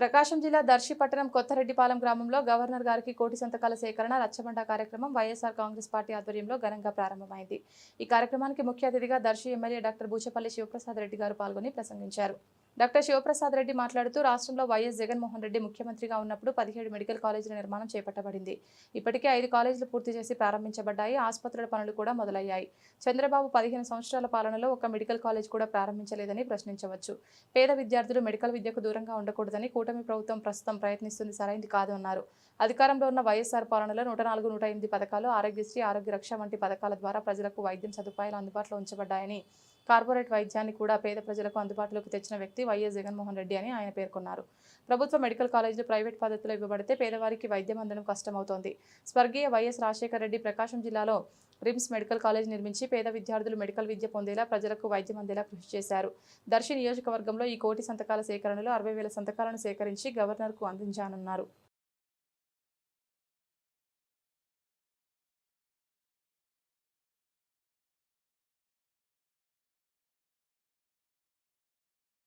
ప్రకాశం జిల్లా దర్శి పట్టణం కొత్తరెడ్డిపాలెం గ్రామంలో గవర్నర్ గారికి కోటి సంతకాల సేకరణ రచ్చబండ కార్యక్రమం వైఎస్ఆర్ కాంగ్రెస్ పార్టీ ఆధ్వర్యంలో ఘనంగా ప్రారంభమైంది. ఈ కార్యక్రమానికి ముఖ్య అతిథిగా దర్శి ఎమ్మెల్యే డాక్టర్ బూచపల్లి శివప్రసాద్ రెడ్డి గారు పాల్గొని ప్రసంగించారు. డాక్టర్ శివప్రసాద్ రెడ్డి మాట్లాడుతూ రాష్ట్రంలో వైఎస్ జగన్మోహన్ రెడ్డి ముఖ్యమంత్రిగా ఉన్నప్పుడు పదిహేడు మెడికల్ కాలేజీల నిర్మాణం చేపట్టబడింది. ఇప్పటికే ఐదు కాలేజీలు పూర్తి చేసి ప్రారంభించబడ్డాయి. ఆసుపత్రుల పనులు కూడా మొదలయ్యాయి. చంద్రబాబు పదిహేను సంవత్సరాల పాలనలో ఒక మెడికల్ కాలేజ్ కూడా ప్రారంభించలేదని ప్రశ్నించవచ్చు. పేద విద్యార్థులు మెడికల్ విద్యకు దూరంగా ఉండకూడదని కూటమి ప్రభుత్వం ప్రస్తుతం ప్రయత్నిస్తుంది. సరైంది కాదు అన్నారు అధికారంలో ఉన్న వైఎస్ఆర్ పాలనలో నూట నాలుగు నూట ఎనిమిది పథకాలు ఆరోగ్యశ్రీ ఆరోగ్య రక్ష వంటి పథకాల ద్వారా ప్రజలకు వైద్యం సదుపాయాలు అందుబాటులో ఉంచబడ్డాయని కార్పొరేట్ వైద్యాన్ని కూడా పేద ప్రజలకు అందుబాటులోకి తెచ్చిన వ్యక్తి వైఎస్ జగన్మోహన్ రెడ్డి అని ఆయన పేర్కొన్నారు. ప్రభుత్వ మెడికల్ కాలేజీలు ప్రైవేట్ పద్ధతిలో ఇవ్వబడితే పేదవారికి వైద్యం అందడం కష్టమవుతోంది. స్వర్గీయ వైఎస్ రాజశేఖర రెడ్డి ప్రకాశం జిల్లాలో రిమ్స్ మెడికల్ కాలేజ్ నిర్మించి పేద విద్యార్థులు మెడికల్ విద్య పొందేలా ప్రజలకు వైద్యం అందేలా కృషి చేశారు. దర్శి నియోజకవర్గంలో ఈ కోటి సంతకాల సేకరణలో అరవై వేల సంతకాలను సేకరించి గవర్నర్కు అందించానన్నారు.